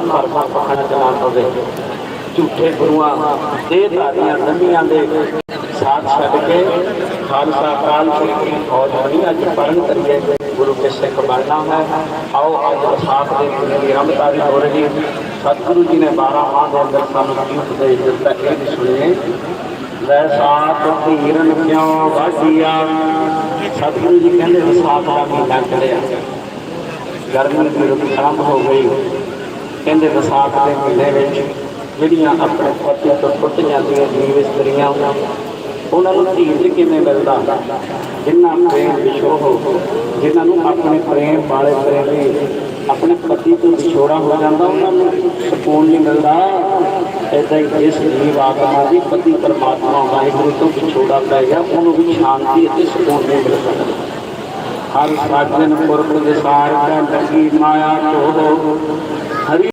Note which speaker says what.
Speaker 1: ਉਹਨਾਂ ਪਰਮਾ ਪਖੰਡ ਨਾ ਝੂਠੇ ਗੁਰੂਆਂ ਦੇ ਧਾਰੀਆਂ ਨੰਮੀਆਂ ਦੇ ਸਾਥ ਛੱਡ ਕੇ ਖਾਲਸਾ ਕਾਲ ਦੀ ਫੌਜ ਬਣੀ ਅੱਜ ਪਰਨ ਕਰੀਏ ਗੁਰੂ ਕੇ ਸਿੱਖ ਬਣਨਾ ਹੈ। ਆਓ ਅੱਜ ਵਿਸਾਖ ਦੇ ਦਿਨ ਦੀ ਰਮਤਾਰੀ ਹੋ ਰਹੀ ਸਤਿਗੁਰੂ ਜੀ ਨੇ 12 ਮਾਹ ਦੇ ਅੰਦਰ ਸਾਨੂੰ ਕੀ ਉਪਦੇਸ਼ ਦਿੱਤਾ ਇਹ ਵੀ ਸੁਣੀਏ ਲੈ ਸਾਥ ਧੀਰਨ ਕਿਉਂ ਵਾਢੀਆ ਸਤਿਗੁਰੂ ਜੀ ਕਹਿੰਦੇ ਵਿਸਾਖ ਦਾ ਮਹੀਨਾ ਰਿਹਾ ਗਰਮੀ ਦੀ ਰੁੱਤ ਆਰੰਭ ਹੋ ਗਈ। ਕਹਿੰਦੇ ਵਿਸਾਖ ਦੇ ਮਹੀਨੇ ਵਿੱਚ ਜਿਹੜੀਆਂ ਆਪਣੇ ਪਤੀ ਤੋਂ ਟੁੱਟ ਜਾਂਦੀਆਂ ਜੀਵ ਇਸਤਰੀਆਂ ਉਹਨਾਂ ਨੂੰ ਧੀਰਜ ਕਿਵੇਂ ਮਿਲਦਾ ਜਿਨ੍ਹਾਂ ਪ੍ਰੇਮ ਵਿਛੋਹ ਜਿਨ੍ਹਾਂ ਨੂੰ ਆਪਣੇ ਪ੍ਰੇਮ ਵਾਲੇ ਪ੍ਰੇਮੀ ਆਪਣੇ ਪਤੀ ਤੋਂ ਵਿਛੋੜਾ ਹੋ ਜਾਂਦਾ ਉਹਨਾਂ ਨੂੰ ਸਕੂਨ ਨਹੀਂ ਮਿਲਦਾ ਏਦਾਂ ਹੀ ਜਿਸ ਜੀਵ ਆਤਮਾ ਦੀ ਪਤੀ ਪਰਮਾਤਮਾ ਵਾਹਿਗੁਰੂ ਤੋਂ ਵਿਛੋੜਾ ਪੈ ਗਿਆ ਉਹਨੂੰ ਵੀ ਸ਼ਾਂਤੀ ਅਤੇ ਸਕੂਨ ਨਹੀਂ ਮਿਲ ਸਕਦਾ ਹਰ ਸਾਜਨ ਪੁਰਖ ਦੇ ਸਾਰ ਦਾ ਲੱਗੀ ਮਾਇਆ ਤੋਂ ਹਰੀ